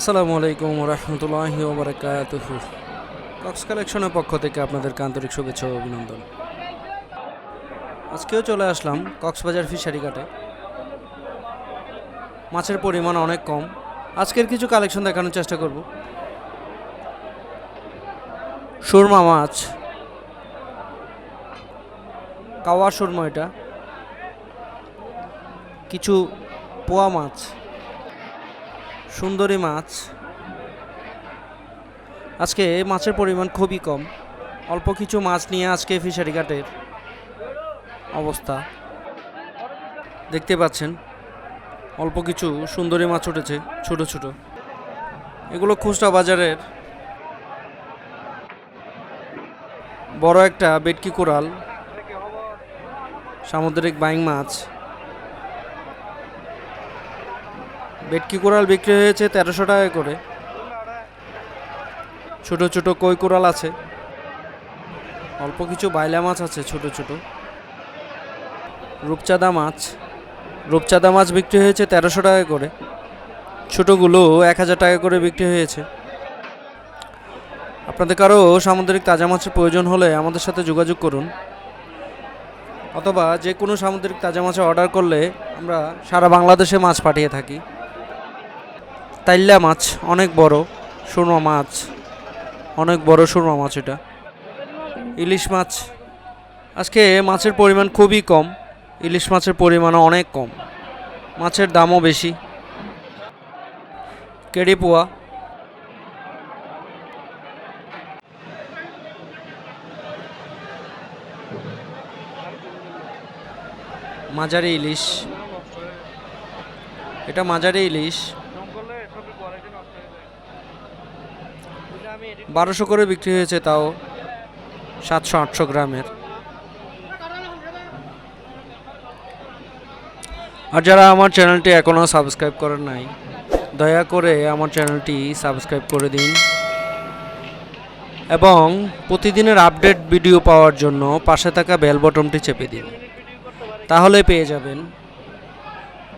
আসসালামু আলাইকুম রহমতুল্লাহ ওবরাকাত কক্স কালেকশনের পক্ষ থেকে আপনাদেরকে আন্তরিক শুভেচ্ছা ও অভিনন্দন। আজকেও চলে আসলাম কক্সবাজার ফিশারি ঘাটে। মাছের পরিমাণ অনেক কম। আজকের কিছু কালেকশন দেখানোর চেষ্টা করব। সুরমা মাছ। কাওয়া সুরমা এটা। কিছু পোয়া মাছ। সুন্দরী মাছ। আজকে মাছের পরিমাণ খুবই কম। অল্প কিছু মাছ নিয়ে আজকে ফিশারি ঘাটের অবস্থা। দেখতে পাচ্ছেন, অল্প কিছু সুন্দরী মাছ উঠেছে, ছোট ছোট। এগুলো খুচরা বাজারের বড় একটা বেটকি কোরাল, সামুদ্রিক বাইং মাছ। বেটকি কোরাল বিক্রি হয়েছে তেরোশো টাকা করে। ছোট ছোট কই কোরাল আছে। অল্প কিছু বাইলা মাছ আছে ছোট ছোট। রূপচাঁদা মাছ। রূপচাঁদা মাছ বিক্রি হয়েছে তেরোশো টাকা করে। ছোটোগুলো এক হাজার টাকা করে বিক্রি হয়েছে। আপনাদের কারও সামুদ্রিক তাজা মাছের প্রয়োজন হলে আমাদের সাথে যোগাযোগ করুন। অথবা যে কোনো সামুদ্রিক তাজা মাছের অর্ডার করলে আমরা সারা বাংলাদেশে মাছ পাঠিয়ে থাকি। তাইল্লা মাছ, অনেক বড় সুরমা মাছ, অনেক বড় সুরমা মাছ এটা। ইলিশ মাছ, আজকে মাছের পরিমাণ খুবই কম, ইলিশ মাছের পরিমাণও অনেক কম, মাছের দামও বেশি। কেড়ি পোয়া। মাঝারি ইলিশ, এটা মাঝারি ইলিশ। বারোশো করে বিক্রি হয়েছে তাও সাতশো, আটশো গ্রামের। আর যারা আমার চ্যানেলটি এখনও সাবস্ক্রাইব করেন নাই, দয়া করে আমার চ্যানেলটি সাবস্ক্রাইব করে দিন। এবং প্রতিদিনের আপডেট ভিডিও পাওয়ার জন্য পাশে থাকা বেল বটনটি চেপে দিন। তাহলে পেয়ে যাবেন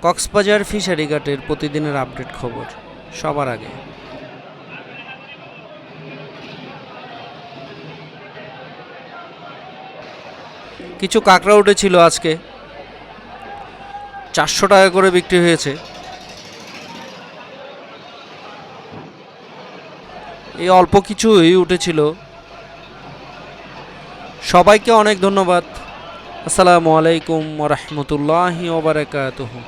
কক্সবাজার ফিশারি ঘাটের প্রতিদিনের আপডেট খবর সবার আগে। কিছু কাঁকড়া উঠেছিল আজকে। চারশো টাকা করে বিক্রি হয়েছে। এই অল্প কিছুই উঠেছিল। সবাইকে অনেক ধন্যবাদ। আসসালামু আলাইকুম রহমতুল্লাহ ওবরাকাতুহু